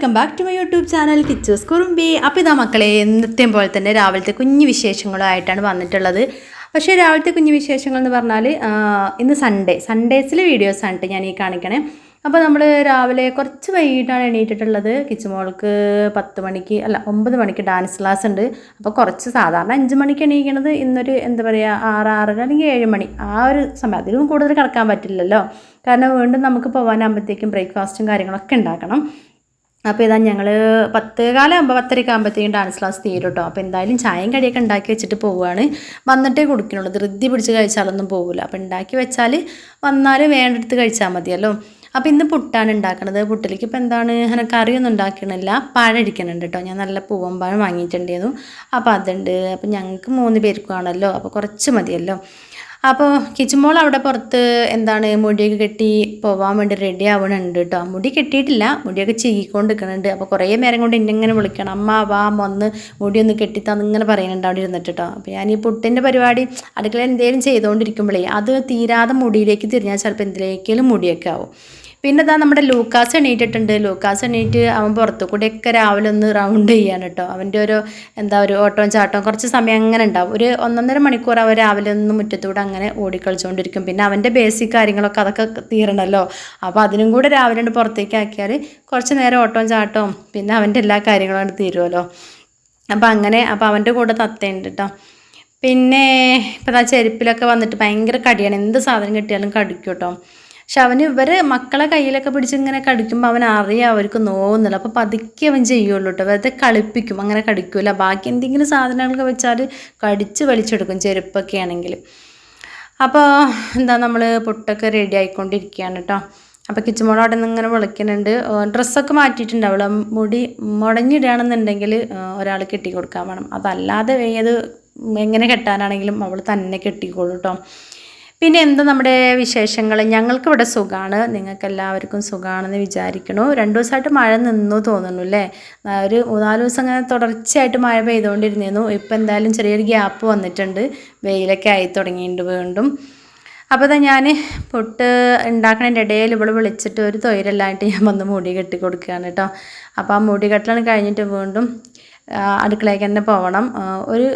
Welcome back to my YouTube channel Kichus Kurumbi. അപ്പോൾ ഇതാ മക്കളെ എന്നത്തെയും പോലെ തന്നെ രാവിലത്തെ കുഞ്ഞു വിശേഷങ്ങളുമായിട്ടാണ് വന്നിട്ടുള്ളത്. പക്ഷേ രാവിലത്തെ കുഞ്ഞു വിശേഷങ്ങൾ എന്ന് പറഞ്ഞാൽ ഇന്ന് സൺഡേ സൺഡേസിലെ വീഡിയോസാണ് കേട്ടോ ഞാൻ ഈ കാണിക്കണേ. അപ്പോൾ നമ്മൾ രാവിലെ കുറച്ച് വൈകിട്ടാണ് എണീറ്റിട്ടുള്ളത്. കിച്ചുമോൾക്ക് പത്ത് മണിക്ക് അല്ല ഒമ്പത് മണിക്ക് ഡാൻസ് ക്ലാസ് ഉണ്ട്. അപ്പോൾ കുറച്ച് സാധാരണ അഞ്ച് മണിക്ക് എണീക്കണത് ഇന്നൊരു എന്താ പറയുക ആറ് ആറര അല്ലെങ്കിൽ ഏഴ് മണി. ആ ഒരു സമയം. അതിലും കൂടുതൽ കിടക്കാൻ പറ്റില്ലല്ലോ. കാരണം വീണ്ടും നമുക്ക് പോകാനാകുമ്പോഴത്തേക്കും ബ്രേക്ക്ഫാസ്റ്റും കാര്യങ്ങളൊക്കെ ഉണ്ടാക്കണം. അപ്പോൾ ഇതാ ഞങ്ങൾ പത്ത് കാലമാകുമ്പോൾ പത്തരയ്ക്ക് ആകുമ്പോഴത്തേക്കും ഡാൻസ് ക്ലാസ് തീരും കേട്ടോ അപ്പോൾ എന്തായാലും ചായയും കടിയൊക്കെ ഉണ്ടാക്കി വെച്ചിട്ട് പോവുകയാണ് വന്നിട്ടേ കുടിക്കണുള്ളൂ. ധൃതി പിടിച്ച് കഴിച്ചാലൊന്നും പോകില്ല അപ്പോൾ ഉണ്ടാക്കി വെച്ചാൽ വന്നാൽ വേണ്ടെടുത്ത് കഴിച്ചാൽ മതിയല്ലോ. അപ്പോൾ ഇന്ന് പുട്ടാണ് ഉണ്ടാക്കണത്. പുട്ടിലേക്ക് ഇപ്പോൾ എന്താണ്? അങ്ങനെ കറിയൊന്നും ഉണ്ടാക്കണില്ല. പഴം ഇരിക്കുന്നുണ്ട് കേട്ടോ ഞാൻ നല്ല പൂവൻ പഴം വാങ്ങിയിട്ടുണ്ടായിരുന്നു. അപ്പോൾ അതുണ്ട്. അപ്പോൾ ഞങ്ങൾക്ക് മൂന്ന് പേർക്കുവാണല്ലോ അപ്പോൾ കുറച്ച് മതിയല്ലോ. അപ്പോൾ കിച്ചുമോൾ അവിടെ പുറത്ത് എന്താണ് മുടിയൊക്കെ കെട്ടി പോവാൻ വേണ്ടി റെഡി ആവണുണ്ട് കേട്ടോ മുടി കെട്ടിയിട്ടില്ല മുടിയൊക്കെ ചീകിക്കൊണ്ട് നിൽക്കുന്നുണ്ട് അപ്പോൾ കുറേ നേരം കൊണ്ട് എന്നെ ഇങ്ങനെ വിളിക്കണം. അമ്മ വാ വന്ന് മുടിയൊന്ന് കെട്ടിത്താന്ന് ഇങ്ങനെ പറയുന്നുണ്ട് അവിടെ ഇരുന്നിട്ട് കേട്ടോ അപ്പോൾ ഞാൻ ഈ പുട്ടിന്റെ പരിപാടി അടുക്കള എന്തെങ്കിലും ചെയ്തുകൊണ്ടിരിക്കുമ്പോഴേ അത് തീരാതെ മുടിയിലേക്ക് തിരിഞ്ഞാൽ ചിലപ്പോൾ എന്തിലേക്കെങ്കിലും മുടിയൊക്കെ ആവും. പിന്നെ ഇതാ നമ്മുടെ ലൂക്കാസ് എണീറ്റിട്ടുണ്ട്. ലൂക്കാസ് എണീറ്റ് അവൻ പുറത്തു കൂടെയൊക്കെ രാവിലെ ഒന്ന് റൗണ്ട് ചെയ്യാണ് കേട്ടോ. അവന്റെ ഒരു എന്താ ഒരു ഓട്ടവും ചാട്ടവും കുറച്ച് സമയം അങ്ങനെ ഉണ്ടാവും. ഒരു ഒന്നൊന്നര മണിക്കൂർ അവൻ രാവിലെ ഒന്ന് മുറ്റത്തൂടെ അങ്ങനെ ഓടിക്കളിച്ചുകൊണ്ടിരിക്കും. പിന്നെ അവന്റെ ബേസിക് കാര്യങ്ങളൊക്കെ അതൊക്കെ തീരണമല്ലോ അപ്പോൾ അതിനും കൂടെ രാവിലെ പുറത്തേക്ക് ആക്കിയാൽ കുറച്ച് നേരം ഓട്ടവും ചാട്ടവും പിന്നെ അവന്റെ എല്ലാ കാര്യങ്ങളും തീരുമല്ലോ അപ്പോൾ അങ്ങനെ അപ്പോൾ അവന്റെ കൂടെ തത്തയുണ്ട് കേട്ടോ. പിന്നെ ഇപ്പം ആ ചെരുപ്പിലൊക്കെ വന്നിട്ട് ഭയങ്കര കടിയാണ്. എന്ത് സാധനം കിട്ടിയാലും കടിക്കും കേട്ടോ. പക്ഷെ അവന് ഇവർ മക്കളെ കയ്യിലൊക്കെ പിടിച്ച് ഇങ്ങനെ കടിക്കുമ്പോൾ അവൻ അറിയാം അവർക്ക് നോവുന്നില്ല. അപ്പോൾ പതുക്കെ അവൻ ചെയ്യുള്ളൂ കേട്ടോ വെറുതെ കളിപ്പിക്കും അങ്ങനെ കടിക്കൂല. ബാക്കി എന്തെങ്കിലും സാധനങ്ങളൊക്കെ വെച്ചാൽ കടിച്ച് വലിച്ചെടുക്കും ചെരുപ്പൊക്കെ ആണെങ്കിൽ അപ്പോൾ എന്താ നമ്മൾ പൊട്ടൊക്കെ റെഡി ആയിക്കൊണ്ടിരിക്കുകയാണ് കേട്ടോ അപ്പോൾ കിച്ചുമോൾ അവിടെ നിന്ന് ഇങ്ങനെ വിളിക്കുന്നുണ്ട്. ഡ്രസ്സൊക്കെ മാറ്റിയിട്ടുണ്ട് അവൾ മുടി മുടഞ്ഞിടുകയാണെന്നുണ്ടെങ്കിൽ ഒരാൾ കെട്ടി കൊടുക്കാൻ വേണം. അതല്ലാതെ ഏത് എങ്ങനെ കെട്ടാനാണെങ്കിലും അവൾ തന്നെ കെട്ടിക്കോളൂ കേട്ടോ പിന്നെ എന്താ നമ്മുടെ വിശേഷങ്ങൾ? ഞങ്ങൾക്ക് ഇവിടെ സുഖമാണ് നിങ്ങൾക്ക് എല്ലാവർക്കും സുഖമാണെന്ന് വിചാരിക്കണു. രണ്ട് ദിവസമായിട്ട് മഴ നിന്നു തോന്നുന്നു അല്ലേ ഒരു മൂന്നാൽ ദിവസം അങ്ങനെ തുടർച്ചയായിട്ട് മഴ പെയ്തുകൊണ്ടിരുന്നിരുന്നു. ഇപ്പം എന്തായാലും ചെറിയൊരു ഗ്യാപ്പ് വന്നിട്ടുണ്ട്. വെയിലൊക്കെ ആയി തുടങ്ങിയിട്ടുണ്ട് വീണ്ടും. അപ്പോൾ ഞാൻ പൊട്ട് ഉണ്ടാക്കണതിന്റെ ഇടയിൽ ഇവിടെ വിളിച്ചിട്ട് ഒരു തൊയിലെല്ലാമായിട്ട് ഞാൻ വന്ന് മുടി കെട്ടി കൊടുക്കുകയാണ് കേട്ടോ. അപ്പോൾ ആ മുടി കെട്ടലാണ് കഴിഞ്ഞിട്ട് വീണ്ടും അടുക്കളയ്ക്ക് തന്നെ പോകണം ഒരു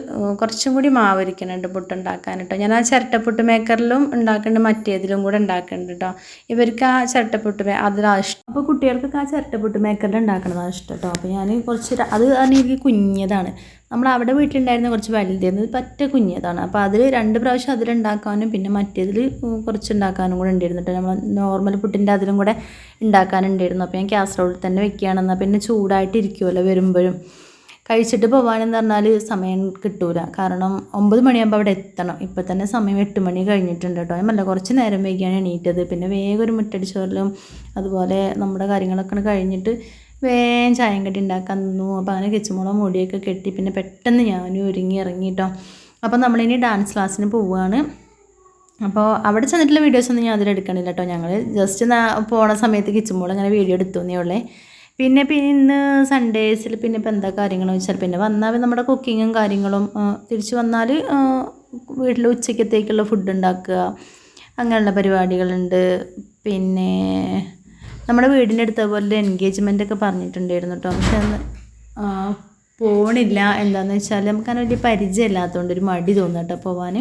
കുറച്ചും കൂടി മാവ് ഇരിക്കുന്നുണ്ട് പുട്ട് ഉണ്ടാക്കാൻ കേട്ടോ ഞാൻ ആ ചിരട്ടപ്പുട്ട് മേക്കറിലും ഉണ്ടാക്കുന്നുണ്ട് മറ്റേതിലും കൂടെ ഉണ്ടാക്കുന്നുണ്ട് കേട്ടോ. ഇവർക്ക് ആ ചിരട്ടപ്പുട്ട് അതിലാണ് ഇഷ്ടം. അപ്പോൾ കുട്ടികൾക്കൊക്കെ ആ ചിരട്ടപ്പുട്ട് മേക്കറിൽ ഉണ്ടാക്കണതാണ് ഇഷ്ടം കേട്ടോ. അപ്പോൾ ഞാൻ കുറച്ച് അത് എനിക്ക് കുഞ്ഞതാണ്. നമ്മൾ അവിടെ വീട്ടിലുണ്ടായിരുന്ന കുറച്ച് വലുതായിരുന്നു പറ്റ കുഞ്ഞതാണ്. അപ്പോൾ അതിൽ രണ്ട് പ്രാവശ്യം അതിലുണ്ടാക്കാനും പിന്നെ മറ്റേതിൽ കുറച്ച് ഉണ്ടാക്കാനും കൂടെ ഉണ്ടായിരുന്നു കേട്ടോ. നമ്മൾ നോർമൽ പുട്ടിന്റെ അതിലും കൂടെ ഉണ്ടാക്കാനുണ്ടായിരുന്നു. അപ്പോൾ ഞാൻ കാസറോളിൽ തന്നെ വെക്കുകയാണെന്നാൽ പിന്നെ ചൂടായിട്ടിരിക്കുമല്ലോ വരുമ്പോഴും. കഴിച്ചിട്ട് പോകാനെന്ന് പറഞ്ഞാൽ സമയം കിട്ടൂല. കാരണം ഒമ്പത് മണിയാകുമ്പോൾ അവിടെ എത്തണം. ഇപ്പം തന്നെ സമയം എട്ട് മണി കഴിഞ്ഞിട്ടുണ്ട് കേട്ടോ. ഞാൻ കുറച്ച് നേരം വൈകിയാണ് എണീറ്റത്. പിന്നെ വേഗം ഒരു മുട്ടടിച്ചോറിലും അതുപോലെ നമ്മുടെ കാര്യങ്ങളൊക്കെ കഴിഞ്ഞിട്ട് വേഗം ചായം കെട്ടി ഉണ്ടാക്കാൻ നിന്നു. അപ്പോൾ അങ്ങനെ കെച്ചുമുളക് മുടിയൊക്കെ കെട്ടി പിന്നെ പെട്ടെന്ന് ഞാനും ഒരുങ്ങി ഇറങ്ങി കേട്ടോ. അപ്പോൾ നമ്മളിനി ഡാൻസ് ക്ലാസ്സിന് പോവുകയാണ് അപ്പോൾ അവിടെ ചെന്നിട്ടുള്ള വീഡിയോസ് ഒന്നും ഞാൻ അതിലെടുക്കണില്ല കേട്ടോ. ഞങ്ങൾ ജസ്റ്റ് പോണ സമയത്ത് കിച്ചുമ്പോൾ അങ്ങനെ വീഡിയോ എടുത്തു തന്നെയുള്ളേ പിന്നെ പിന്നെ ഇന്ന് സൺഡേസിൽ പിന്നെ ഇപ്പം എന്താ കാര്യങ്ങളെന്ന് വെച്ചാൽ പിന്നെ വന്നാൽ നമ്മുടെ കുക്കിങ്ങും കാര്യങ്ങളും തിരിച്ചു വന്നാൽ വീട്ടിൽ ഉച്ചക്കത്തേക്കുള്ള ഫുഡ് ഉണ്ടാക്കുക അങ്ങനെയുള്ള പരിപാടികളുണ്ട്. പിന്നെ നമ്മുടെ വീടിന്റെ അടുത്ത പോലെ എൻഗേജ്മെന്റ് ഒക്കെ പറഞ്ഞിട്ടുണ്ടായിരുന്നു കേട്ടോ പക്ഷെ അന്ന് പോണില്ല. എന്താണെന്ന് വെച്ചാൽ നമുക്കങ്ങനെ വലിയ പരിചയമില്ലാത്തതുകൊണ്ട് ഒരു മടി തോന്നും കേട്ടോ പോവാൻ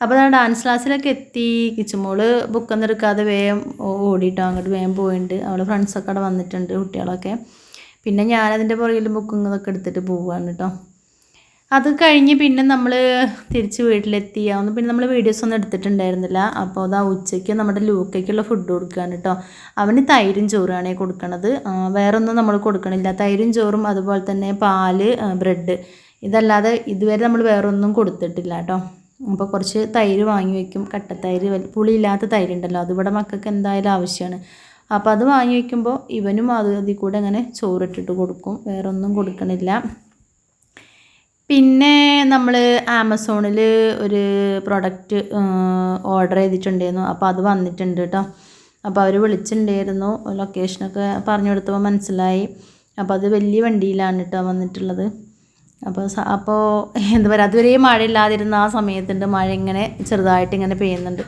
അപ്പോൾ ഞാൻ ഡാൻസ് ക്ലാസ്സിലൊക്കെ എത്തി. കിച്ചുമോൾ ബുക്കൊന്നും എടുക്കാതെ വേഗം ഓടിയിട്ടോ അങ്ങോട്ട് വേഗം പോയിട്ടുണ്ട് അവളെ ഫ്രണ്ട്സൊക്കെ അവിടെ വന്നിട്ടുണ്ട് കുട്ടികളൊക്കെ. പിന്നെ ഞാനതിന്റെ പുറകിൽ ബുക്കും ഇതൊക്കെ എടുത്തിട്ട് പോവുകയാണ് കേട്ടോ അത് കഴിഞ്ഞ് പിന്നെ നമ്മൾ തിരിച്ച് വീട്ടിലെത്തി. അതൊന്നും പിന്നെ നമ്മൾ വീഡിയോസ് ഒന്നും എടുത്തിട്ടുണ്ടായിരുന്നില്ല. അപ്പോൾ അതാ ഉച്ചയ്ക്ക് നമ്മുടെ ലൂക്കയ്ക്കുള്ള ഫുഡ് കൊടുക്കുകയാണ് കേട്ടോ അവന് തൈരും ചോറാണ് കൊടുക്കണത്. വേറൊന്നും നമ്മൾ കൊടുക്കണില്ല. തൈരും ചോറും അതുപോലെ തന്നെ പാൽ ബ്രെഡ്. ഇതല്ലാതെ ഇതുവരെ നമ്മൾ വേറൊന്നും കൊടുത്തിട്ടില്ല കേട്ടോ അപ്പോൾ കുറച്ച് തൈര് വാങ്ങി വെക്കും. കട്ടത്തൈര് പുളിയില്ലാത്ത തൈര് ഉണ്ടല്ലോ അതിവിടെ മക്കൾക്ക് എന്തായാലും ആവശ്യമാണ് അപ്പോൾ അത് വാങ്ങി വെക്കുമ്പോൾ ഇവനും അത് അതിൽ കൂടെ അങ്ങനെ ചോറിട്ടിട്ട് കൊടുക്കും. വേറൊന്നും കൊടുക്കണില്ല. പിന്നെ നമ്മൾ ആമസോണിൽ ഒരു പ്രൊഡക്റ്റ് ഓർഡർ ചെയ്തിട്ടുണ്ടായിരുന്നു. അപ്പോൾ അത് വന്നിട്ടുണ്ട് കേട്ടോ അപ്പോൾ അവർ വിളിച്ചിട്ടുണ്ടായിരുന്നു. ലൊക്കേഷനൊക്കെ പറഞ്ഞു കൊടുത്തപ്പോൾ മനസ്സിലായി. അപ്പോൾ അത് വലിയ വണ്ടിയിലാണ് കേട്ടോ വന്നിട്ടുള്ളത്. അപ്പോൾ അപ്പോൾ എന്താ പറയുക അതുവരെ മഴയില്ലാതിരുന്ന ആ സമയത്തുണ്ട് മഴ ഇങ്ങനെ ചെറുതായിട്ട് ഇങ്ങനെ പെയ്യുന്നുണ്ട്.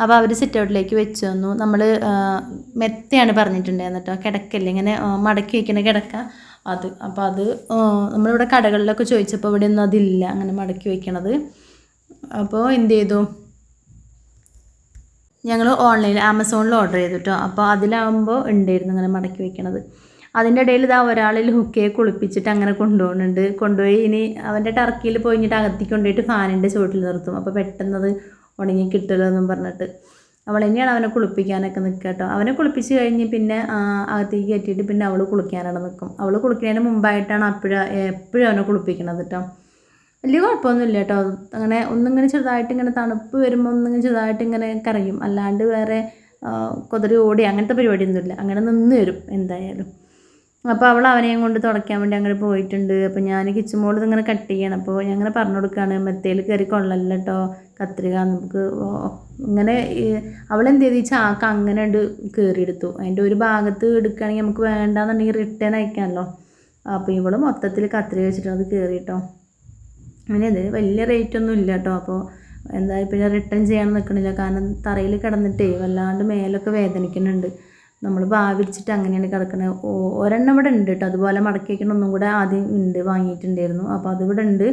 അപ്പോൾ അവർ സിറ്റ് ഔട്ടിലേക്ക് വെച്ച് തന്നു. നമ്മൾ മെത്തയാണ് പറഞ്ഞിട്ടുണ്ടായിരുന്നു കിടക്കല്ലേ ഇങ്ങനെ മടക്കി വയ്ക്കുന്ന കിടക്ക. അത് അപ്പോൾ അത് നമ്മളിവിടെ കടകളിലൊക്കെ ചോദിച്ചപ്പോൾ ഇവിടെ ഒന്നും അതില്ല അങ്ങനെ മടക്കി വയ്ക്കണത് അപ്പോൾ എന്ത് ചെയ്തു? ഞങ്ങൾ ഓൺലൈനിൽ ആമസോണിൽ ഓർഡർ ചെയ്തു കേട്ടോ അപ്പോൾ അതിലാകുമ്പോൾ ഉണ്ടായിരുന്നു ഇങ്ങനെ മടക്കി വെക്കണത്. അതിന്റെ ഇടയിൽ ഇതാ ഒരാളിൽ ഹുക്കയെ കുളിപ്പിച്ചിട്ട് അങ്ങനെ കൊണ്ടുപോകുന്നുണ്ട്. കൊണ്ടുപോയി ഇനി അവന്റെ ടർക്കിയിൽ പോയിട്ട് അകത്തേക്ക് കൊണ്ടുപോയിട്ട് ഫാനിന്റെ ചുവട്ടിൽ നിർത്തും. അപ്പോൾ പെട്ടെന്ന് അത് ഉണങ്ങി കിട്ടുമല്ലോ എന്നും പറഞ്ഞിട്ട്. അവൾ തന്നെയാണ് അവനെ കുളിപ്പിക്കാനൊക്കെ നിൽക്കുക കേട്ടോ. അവനെ കുളിപ്പിച്ച് കഴിഞ്ഞ് പിന്നെ അകത്തേക്ക് കയറ്റിയിട്ട് പിന്നെ അവൾ കുളിക്കാനാണ് നിൽക്കും. അവൾ കുളിക്കുന്നതിന് മുമ്പായിട്ടാണ് അപ്പോഴും എപ്പോഴും അവനെ കുളിപ്പിക്കണത് കേട്ടോ. വലിയ കുഴപ്പമൊന്നുമില്ല കേട്ടോ. അങ്ങനെ ഒന്നിങ്ങനെ ചെറുതായിട്ട് ഇങ്ങനെ തണുപ്പ് വരുമ്പോൾ ഒന്നിങ്ങനെ ചെറുതായിട്ട് ഇങ്ങനെ കരയും. അല്ലാണ്ട് വേറെ കുതിരി ഓടി അങ്ങനത്തെ പരിപാടിയൊന്നുമില്ല. അങ്ങനെ നിന്ന് വരും എന്തായാലും. അപ്പോൾ അവൾ അവനെയും കൊണ്ട് തുടയ്ക്കാൻ വേണ്ടി അങ്ങനെ പോയിട്ടുണ്ട്. അപ്പോൾ ഞാൻ കിച്ചൻ മോളിൽ ഇങ്ങനെ കട്ട് ചെയ്യണം. അപ്പോൾ ഞാൻ അങ്ങനെ പറഞ്ഞു കൊടുക്കുകയാണ് മെത്തയിൽ കയറി കൊള്ളല്ല കേട്ടോ കത്രിക നമുക്ക് ഇങ്ങനെ അവളെന്ത് ചെയ്തു? ഈ ചാക്ക അങ്ങനെ ഉണ്ട് കയറിയെടുത്തു അതിന്റെ ഒരു ഭാഗത്ത് എടുക്കുകയാണെങ്കിൽ നമുക്ക് വേണ്ടാന്നുണ്ടെങ്കിൽ റിട്ടേൺ അയക്കാമല്ലോ. അപ്പോൾ ഇവൾ മൊത്തത്തിൽ കത്രിക വെച്ചിട്ട് അത് കയറിയിട്ടോ അങ്ങനെ ഇത് വലിയ റേറ്റ് ഒന്നും ഇല്ല കേട്ടോ. അപ്പോൾ എന്തായാലും പിന്നെ റിട്ടേൺ ചെയ്യാൻ നിൽക്കണില്ല കാരണം തറയിൽ കിടന്നിട്ടേ വല്ലാണ്ട് മേലൊക്കെ വേദനിക്കുന്നുണ്ട്. നമ്മൾ ഭാവിച്ചിട്ട് അങ്ങനെയാണ് കിടക്കുന്നത് ഒരെണ്ണം ഇവിടെ ഉണ്ട് കേട്ടോ. അതുപോലെ മടക്കി വയ്ക്കണ ഒന്നും കൂടെ ആദ്യം ഉണ്ട് വാങ്ങിയിട്ടുണ്ടായിരുന്നു. അപ്പോൾ അതിവിടെ ഉണ്ട്.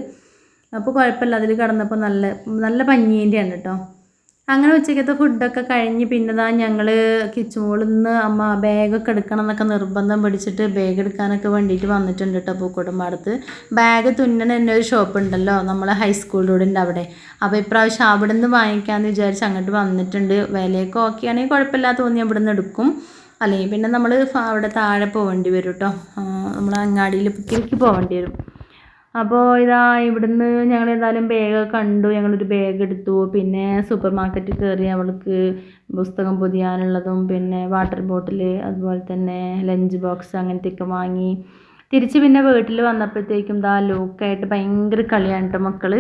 അപ്പോൾ കുഴപ്പമില്ല. അതിൽ കിടന്നപ്പോൾ നല്ല നല്ല പഞ്ഞീന്റെയാണ് കേട്ടോ. അങ്ങനെ ഉച്ചയ്ക്കത്തെ ഫുഡൊക്കെ കഴിഞ്ഞ് പിന്നെ താ ഞങ്ങൾ കിച്ചൺ മോളിൽ നിന്ന് അമ്മ ബാഗൊക്കെ എടുക്കണം എന്നൊക്കെ നിർബന്ധം പിടിച്ചിട്ട് ബാഗ് എടുക്കാനൊക്കെ വേണ്ടിയിട്ട് വന്നിട്ടുണ്ട് കേട്ടോ പൂക്കോട്ടുംപാടത്ത് ബാഗ് തുന്നണ തന്നെ ഒരു ഷോപ്പ് ഉണ്ടല്ലോ നമ്മളെ ഹൈസ്കൂൾ റോഡിന്റെ അവിടെ. അപ്പോൾ ഇപ്രാവശ്യം അവിടെ നിന്ന് വാങ്ങിക്കാമെന്ന് വിചാരിച്ച് അങ്ങോട്ട് വന്നിട്ടുണ്ട്. വിലയൊക്കെ ഓക്കെ ആണെങ്കിൽ തോന്നി അവിടെ നിന്ന് എടുക്കും. അല്ലെങ്കിൽ പിന്നെ നമ്മൾ അവിടെ താഴെ പോകേണ്ടി വരും കേട്ടോ നമ്മൾ അങ്ങാടിയിൽ കിരിക്ക് പോകേണ്ടി വരും. അപ്പോൾ ഇതാ ഇവിടുന്ന് ഞങ്ങൾ ഏതായാലും ബാഗ് കണ്ടു. ഞങ്ങളൊരു ബാഗ് എടുത്തു. പിന്നെ സൂപ്പർ മാർക്കറ്റിൽ കയറി അവൾക്ക് പുസ്തകം പൊതിയാനുള്ളതും പിന്നെ വാട്ടർ ബോട്ടിൽ അതുപോലെ തന്നെ ലഞ്ച് ബോക്സ് അങ്ങനത്തെയൊക്കെ വാങ്ങി. തിരിച്ച് പിന്നെ വീട്ടിൽ വന്നപ്പോഴത്തേക്കും ദാ ലൂക്കായിട്ട് ഭയങ്കര കളിയാണ് കേട്ടോ മക്കൾ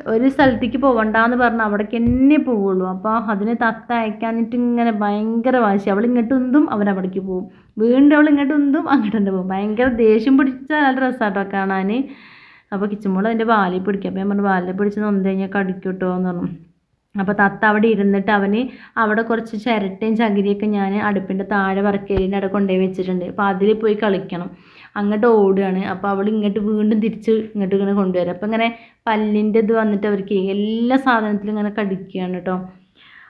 ഒരു സ്ഥലത്തേക്ക് പോകണ്ടെന്ന് പറഞ്ഞാൽ അവിടേക്ക് തന്നെ പോവുള്ളൂ. അപ്പോൾ അതിന് തത്ത അയക്കാഞ്ഞിട്ട് ഇങ്ങനെ ഭയങ്കര വാശി. അവൾ ഇങ്ങോട്ട് ഉന്തും അവൻ അവിടേക്ക് പോവും. വീണ്ടും അവൾ ഇങ്ങോട്ട് ഉന്തും അങ്ങോട്ട് തന്നെ പോകും ഭയങ്കര ദേഷ്യം പിടിച്ച നല്ല രസമാട്ടോ കാണാൻ അപ്പോൾ കിച്ചുമ്പോൾ അതിന്റെ വാലിൽ പിടിക്കും. അപ്പോൾ ഞാൻ പറഞ്ഞു വാലിൽ പിടിച്ച് നൊന്ത് കഴിഞ്ഞാൽ കടിക്കും കേട്ടോ എന്ന് പറഞ്ഞു. അപ്പോൾ തത്ത അവിടെ ഇരുന്നിട്ട് അവന് അവിടെ കുറച്ച് ചിരട്ടയും ചകിരിയൊക്കെ ഞാൻ അടുപ്പിന്റെ താഴെ വറക്കേരിന്റെ അവിടെ കൊണ്ടുപോയി വെച്ചിട്ടുണ്ട്. അപ്പോൾ അതിൽ പോയി കളിക്കണം. അങ്ങോട്ട് ഓടുകയാണ്. അപ്പോൾ അവൾ ഇങ്ങോട്ട് വീണ്ടും തിരിച്ച് ഇങ്ങോട്ട് ഇങ്ങനെ കൊണ്ടുവരും. അപ്പോൾ ഇങ്ങനെ പല്ലിന്റെ ഇത് വന്നിട്ട് അവർക്ക് എല്ലാ സാധനത്തിലും ഇങ്ങനെ കടിക്കുകയാണ് കേട്ടോ.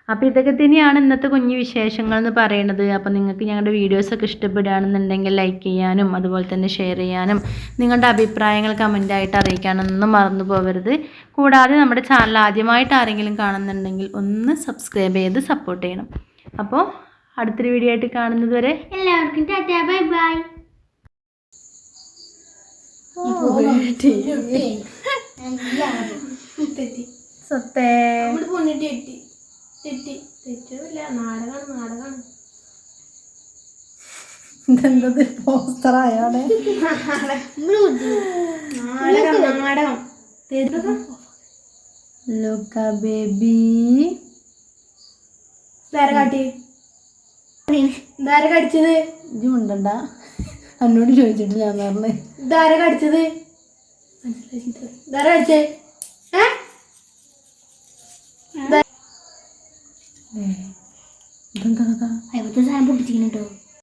അപ്പോൾ ഇതൊക്കെ തന്നെയാണ് ഇന്നത്തെ കുഞ്ഞു വിശേഷങ്ങൾ എന്ന് പറയുന്നത്. അപ്പോൾ നിങ്ങൾക്ക് ഞങ്ങളുടെ വീഡിയോസൊക്കെ ഇഷ്ടപ്പെടുകയാണെന്നുണ്ടെങ്കിൽ ലൈക്ക് ചെയ്യാനും അതുപോലെ തന്നെ ഷെയർ ചെയ്യാനും നിങ്ങളുടെ അഭിപ്രായങ്ങൾ കമന്റായിട്ട് അറിയിക്കാനൊന്നും മറന്നു പോകരുത്. കൂടാതെ നമ്മുടെ ചാനൽ ആദ്യമായിട്ട് ആരെങ്കിലും കാണുന്നുണ്ടെങ്കിൽ ഒന്ന് സബ്സ്ക്രൈബ് ചെയ്ത് സപ്പോർട്ട് ചെയ്യണം. അപ്പോൾ അടുത്തൊരു വീഡിയോ ആയിട്ട് കാണുന്നത് വരെ എല്ലാവർക്കും ടാറ്റാ ബൈ ബൈ. സത്തേ. തെറ്റി. തെറ്റൊന്നുമില്ല. നാടകമാണ് നാടകമാണ് ഇതെന്തത് നാടകം നാടകം ലുക്ക ബേബി. കാട്ടി. ധാര കടിച്ചത്? ഇജ്ജ് ഉണ്ടണ്ട എന്നോട് ചോദിച്ചിട്ടില്ല എന്ന് പറഞ്ഞു. ധാര കടിച്ചത്? ധാര കടിച്ചേ ഇതെന്താ കഥ അയവത്തെ സാധനം പൊട്ടിച്ചിരിക്കണോ